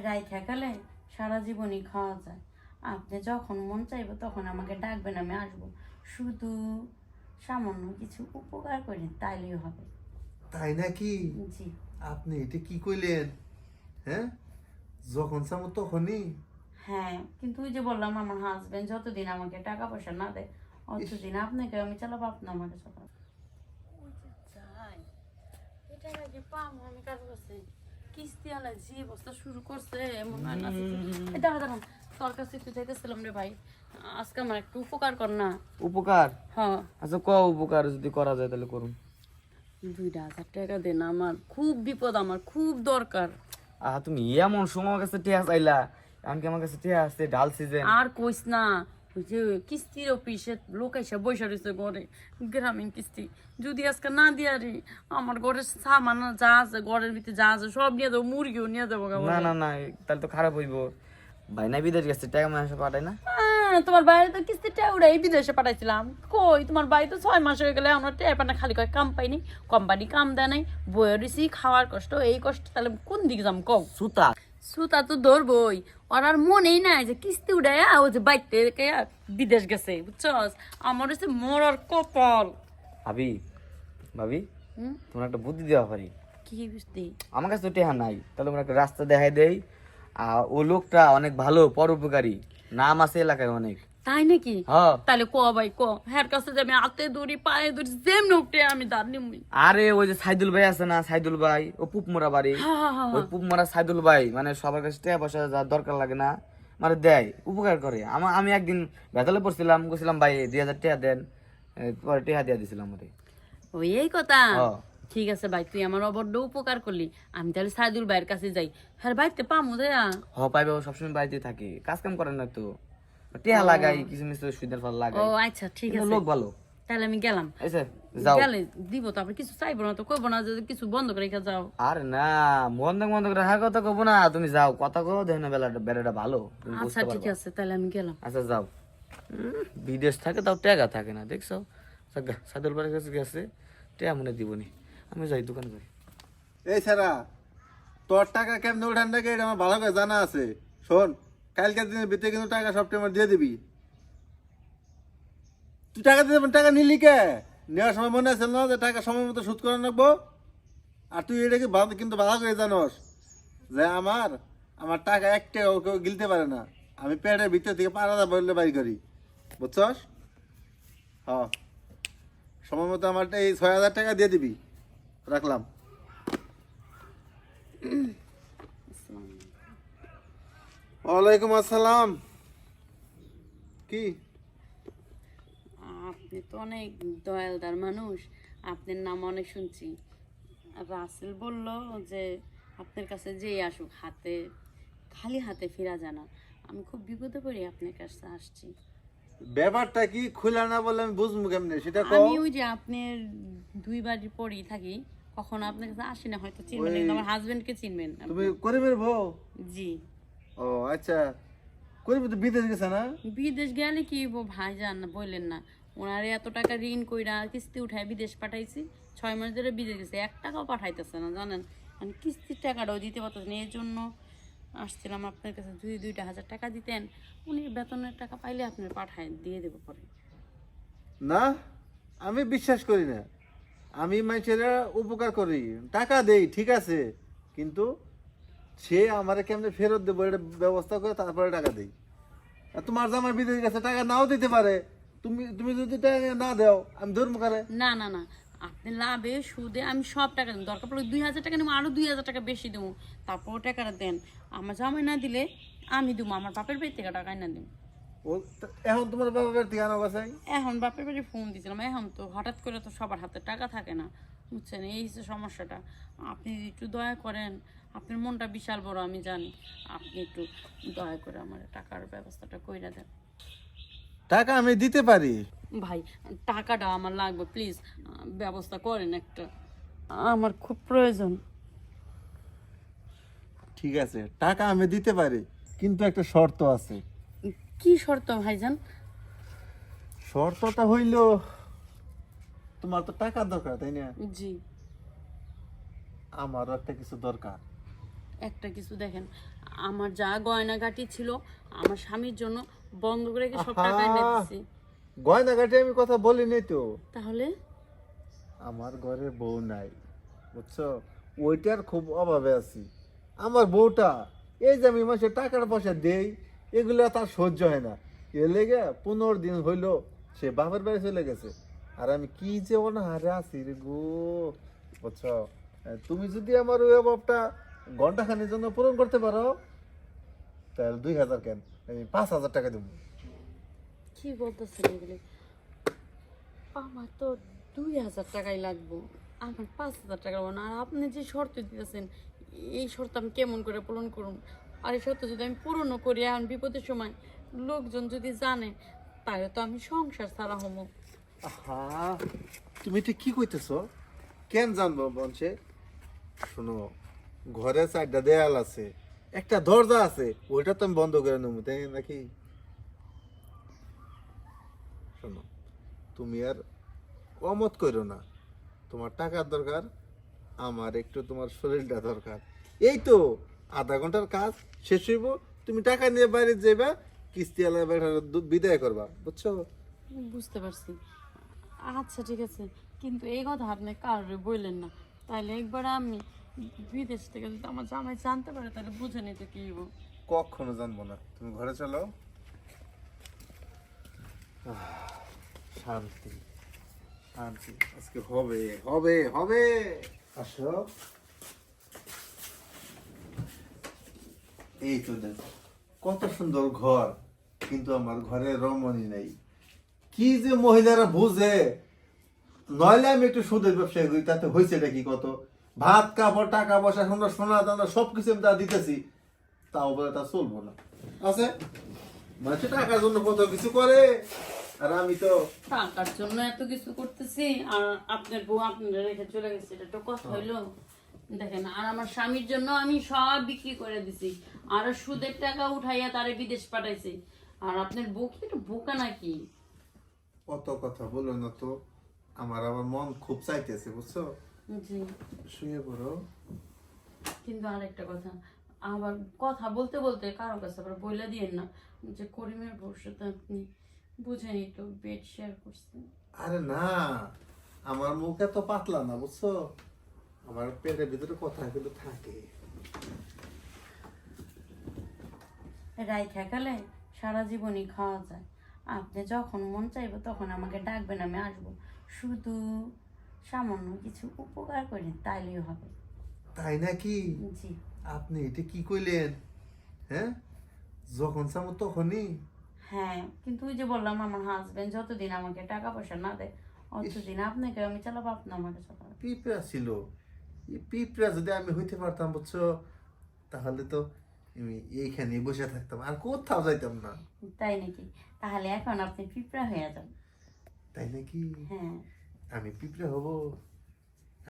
রাইখা গেলে সারা জীবনই খাওয়া যায়। আপনি যখন মন চাইব তখন আমাকে ডাকবেন আমি আসব। শুধু সামান্য কিছু উপকার করেন তাইলেই হবে। তাই নাকি? জি। আপনি এটা কি কইলেন? হ্যাঁ? যখন চামো তখনই। হ্যাঁ কিন্তু ওই যে বললাম আমার হাজবেন্ড যতদিন আমাকে টাকা পয়সা না দেয় অতদিন আপনাকে আমি চালাবো আপনি আমাকে চালাবো এটা আগে পাবো আমি কাজ করছি। কিস্তি আলা যে বস্তা শুরু করছে এমন হয় না। দাঁড়া দাঁড়া তোর কাছে একটু রে ভাই। আজকে আমার একটু উপকার কর না। উপকার? হ্যাঁ। আচ্ছা ক উপকার যদি করা যায় তাহলে করুন। দুইটা হাজার টাকা দেন আমার। খুব বিপদ আমার খুব দরকার। আহ তুমি এমন সময় আমার কাছে টিয়া চাইলা এমনকি আমার কাছে টিয়া আছে ডাল সিজন আর কইস না ওই যে কিস্তির অফিসে লোক এসে বসে রয়েছে ঘরে গ্রামীণ কিস্তি। যদি আজকে না দিয়া রে আমার ঘরের সামান যা আছে ঘরের ভিতরে যা আছে সব নিয়ে যাব মুরগিও নিয়ে যাব না না না তাহলে তো খারাপ হইব। ভাই না বিদেশ গেছে টাকা মাসে পাঠায় না? তোমার বাইরে তো কিস্তিটা উড়াই বিদেশে পাঠাইছিলাম। কই তোমার বাড়ি তো ছয় মাস হয়ে গেলে আমার টের পানা খালি কয় কাম পাইনি কোম্পানি কাম দেয় নাই বইয়ের খাওয়ার কষ্ট এই কষ্ট তাহলে কোন দিকে যাম কও? সুতা। সুতা তো ধরবই। ওর আর মনেই নাই যে কিস্তি উঠাইয়া ও যে বাইতে বিদেশ গেছে বুঝছস? আমার হচ্ছে মোর আর কপাল। ভাবি ভাবি হুম? তোমার একটা বুদ্ধি দেওয়া পারি। কি বুঝতে আমার কাছে তো টেহা নাই। তাহলে একটা রাস্তা দেখাই দেই। আর ও লোকটা অনেক ভালো পরোপকারী। নাম আছে এলাকায় অনেক। তাই নাকি? তাহলে ক ভাই ক। হ্যার কাছে যে আমি হাতে দড়ি পায়ে দড়ি যেমন উঠে আমি দাঁড়িয়ে মুই আরে ওই যে সাইদুল ভাই আছে না সাইদুল ভাই? ও পুপমোরা বাড়ি। হ্যাঁ হ্যাঁ হ্যাঁ ওই পুপমোরা সাইদুল ভাই মানে সবার কাছে টাকা পয়সা যা দরকার লাগে না মানে দেয় উপকার করে। আমার আমি একদিন ভেতলে পড়ছিলাম গেছিলাম ভাই দুই হাজার টাকা দেন পরে টাকা দিয়ে দিছিলাম ওই এই কথা। ঠিক আছে ভাই তুই আমার অবড্ড উপকার করলি আমি তাহলে সাইদুল ভাইয়ের কাছে যাই। হ্যাঁ বাইতে পামু দেয়া হ পাইবে ও সবসময় বাড়িতে থাকে। কাজ কাম করে না তো। টেহা লাগাই কিছু মিস সুবিধার ফল ও আচ্ছা ঠিক আছে। লোক ভালো। তাহলে আমি গেলাম। আচ্ছা যাও। গেলে দিব তারপর কিছু চাইব না তো কইবো না যে কিছু বন্ধ করে রেখে যাও। আরে না বন্ধ বন্ধ করে হ্যাঁ কথা কব না। তুমি যাও কথা কো দেখো না বেলাটা বেড়াটা ভালো। আচ্ছা ঠিক আছে তাহলে আমি গেলাম। আচ্ছা যাও। বিদেশ থাকে তাও টাকা থাকে না দেখছ? সাদুল বাড়ির কাছে গেছে টাকা মনে দিবনি। আমি যাই, দোকানে যাই। এই সারা, তোর টাকা কেমনে উঠান নাকি এটা আমার ভালো করে জানা আছে। শোন, কালকের দিনের ভিতরে কিন্তু টাকা সব টাইম দিয়ে দিবি। তুই টাকা দিতে টাকা নিলি কে? নেওয়ার সময় মনে আছে না যে টাকা সময় মতো শোধ করে নেব আর তুই এটাকে কিন্তু ভালো করে জানোস যে আমার আমার টাকা এক টাকাও কেউ গিলতে পারে না। আমি পেটের ভিতর থেকে হাজার বললে বাড়ি করি। বুঝছস? হ। সময় মতো আমার এই ছয় হাজার টাকা দিয়ে দিবি। রাখলাম। ওয়ালাইকুম আসসালাম। কি? আপনি তো অনেক দয়ালদার মানুষ, আপনার নাম অনেক শুনছি। রাসেল বলল যে, আপনার কাছে যেই আসুক, হাতে, খালি হাতে ফেরা জানা। আমি খুব বিপদে পড়ি আপনার কাছে আসছি। ব্যাপারটা কি খুলে না বলে আমি বুঝব কেমনে? সেটা কও। আমি ওই যে আপনার দুই বাড়ির পরেই থাকি কখনো আপনার কাছে আসি না হয়তো চিনবেন না, কিন্তু আমার হাজবেন্ডকে চিনবেন। তুমি করিমের বউ? জি। ও আচ্ছা। করিম তো বিদেশ গেছে না? বিদেশ গেলে কি ভাই যান না বললেন না। ওনারে এত টাকা ঋণ কইরা কিস্তি উঠায় বিদেশ পাঠাইছি ছয় মাস ধরে বিদেশ গেছে এক টাকাও পাঠাইতেছে না জানেন? আমি কিস্তির টাকাটাও দিতে পারতেছি না এর জন্য আসছিলাম আপনার কাছে দুই দুইটা হাজার টাকা দিতেন উনি বেতনের টাকা পাইলে আপনি পাঠায় দিয়ে দেবো পরে। না আমি বিশ্বাস করি না। আমি মানুষের উপকার করি টাকা দেই ঠিক আছে। কিন্তু সে আমারে কেমনে ফেরত দেবো এটা ব্যবস্থা করে তারপরে টাকা দেই। আর তোমার জামাই বিদেশ গেছে টাকা নাও দিতে পারে। তুমি তুমি যদি টাকা না দাও আমি ধর্ম করে? না না না। আপনি লাভে সুদে আমি সব টাকা দেবো। দরকার পড়লে দুই হাজার টাকা নেব আরও দুই হাজার টাকা বেশি দেবো। তারপর টাকাটা দেন। আমার জামাই না দিলে আমি দেবো আমার বাপের বাড়ি থেকে টাকা না দেবো। এখন তোমার বাবার থেকে আনো এখন বাপের বাড়ি ফোন দিয়েছিলাম এখন তো হঠাৎ করে তো সবার হাতে টাকা থাকে না। বুঝছেন এই হচ্ছে সমস্যাটা। আপনি একটু দয়া করেন আপনার মনটা বিশাল বড় আমি জানি। আপনি একটু দয়া করে আমার টাকার ব্যবস্থাটা কইরা দেন। টাকা আমি দিতে পারি। ভাই টাকাটা আমার লাগবে প্লিজ ব্যবস্থা করেন একটা। আমার খুব প্রয়োজন। ঠিক আছে টাকা আমি দিতে পারি কিন্তু একটা শর্ত আছে। কি শর্ত ভাইজান? শর্তটা হইল তোমার তো টাকা দরকার তাই না? জি। আমারও একটা কিছু দরকার। একটা কিছু দেখেন আমার যা গয়নাগাটি ছিল আমার স্বামীর জন্য বন্ধ করে সব টাকা এনে। দিছি? গয়নাঘাটে আমি কথা বলিনি তো। তাহলে? আমার ঘরে বউ নাই বুঝছ? ওইটার খুব অভাবে আছি। আমার বউটা এই যে আমি মাসে টাকার পয়সা দেই এগুলো তার সহ্য হয় না। এ লেগে পনেরো দিন হইল সে বাপের বাড়ি চলে গেছে। আর আমি কি যে অনাহারে আছি রে গো বুঝছ? তুমি যদি আমার ওই অভাবটা ঘন্টাখানির জন্য পূরণ করতে পারো তাহলে দুই হাজার কেন? আমি পাঁচ হাজার টাকা দেবো। কি বলতেছেন এগুলি? আমার তো দুই হাজার টাকাই লাগবো। আমার পাঁচ হাজার টাকা লাগবো না আর আপনি যে শর্ত দিতেছেন এই শর্ত আমি কেমন করে পূরণ করুন? আর এই শর্ত যদি আমি পূরণও করি এখন বিপদের সময় লোকজন যদি জানে তাহলে তো আমি সংসার ছাড়া হমো আহা তুমি এটা কি কইতেছ? কেন জানব বঞ্চে শোনো ঘরে চারটা দেয়াল আছে। একটা দরজা আছে, ওইটা তো আমি বন্ধ করে নেব, তাই নাকি? শোনো, তুমি আর অমত করো না। তোমার টাকার দরকার, আমার একটু তোমার শরীরটা দরকার। এই তো, আধা ঘণ্টার কাজ শেষ হইব, তুমি টাকা নিয়ে বাইরে যাইবা, কিস্তি আলা বিদায় করবা, বুঝছ? বুঝতে পারছি। আচ্ছা ঠিক আছে। কিন্তু এই কথা আপনি কারোর বললেন না। তাহলে একবার আমি বিদেশ থেকে আমার জামাই জানতে পারে, তাহলে বুঝে নিতে কি কখনো জানব না। তুমি ঘরে চলো। শান্তি শান্তি। আজকে হবে হবে হবে। আসো। এই তো দেখো, কত সুন্দর ঘর, কিন্তু আমার ঘরে রমণী নেই। কি যে মহিলারা বুঝে। নইলে আমি একটু সুদের ব্যবসা করি, তাতে হয়েছে কি কত? ভাত কাপড় টাকা পয়সা সোনা সোনা দানা সবকিছু আমি তা দিতেছি। তাও বলে তা চলবো না। আছে? মানুষ টাকার জন্য কত কিছু করে আর আমি তো টাকার জন্য এত কিছু করতেছি আর আপনার বউ আপনার রেখে চলে গেছে এটা তো কথা হইল। দেখেন আর আমার স্বামীর জন্য আমি সব বিক্রি করে দিছি আর সুদের টাকা উঠাইয়া তারে বিদেশ পাঠাইছি। আর আপনার বউ কি একটু বোকা নাকি? কত কথা বলো না তো আমার আবার মন খুব চাইতেছে বুঝছ? জি। শুয়ে পড়ো। কিন্তু আরেকটা কথা আবার কথা বলতে বলতে কারও কাছে আবার বইলা দিয়েন না যে করিমের সাথে আপনি বুঝেনি তো বেড শেয়ার করছেন। আরে না আমার মুখ এত পাতলা না বুঝছ? আমার পেটের ভিতরে কথা কিন্তু থাকে। রাই খেকালে সারা জীবনই খাওয়া যায়। আপনি যখন মন চাইবে তখন আমাকে ডাকবেন আমি আসব। শুধু সামান্য কিছু উপকার করেন তাইলেই হবে। তাই নাকি? জি। আপনি এটা কি কইলেন? হ্যাঁ? যখন চামো তখনই। হ্যাঁ কিন্তু ওই যে বললাম আমার হাজবেন্ড যতদিন আমাকে টাকা পয়সা না দেয় অতদিন আপনাকে আমি চালাবো আপনি আমাকে চালাবেন। পিঁপড়া ছিল। এই পিঁপড়া যদি আমি হইতে পারতাম বুঝছ? তাহলে তো আমি এইখানে বসে থাকতাম আর কোথাও যাইতাম না। তাই নাকি? তাহলে এখন আপনি পিঁপড়া হয়ে যান। তাই নাকি? হ্যাঁ। আমি পিঁপড়া হব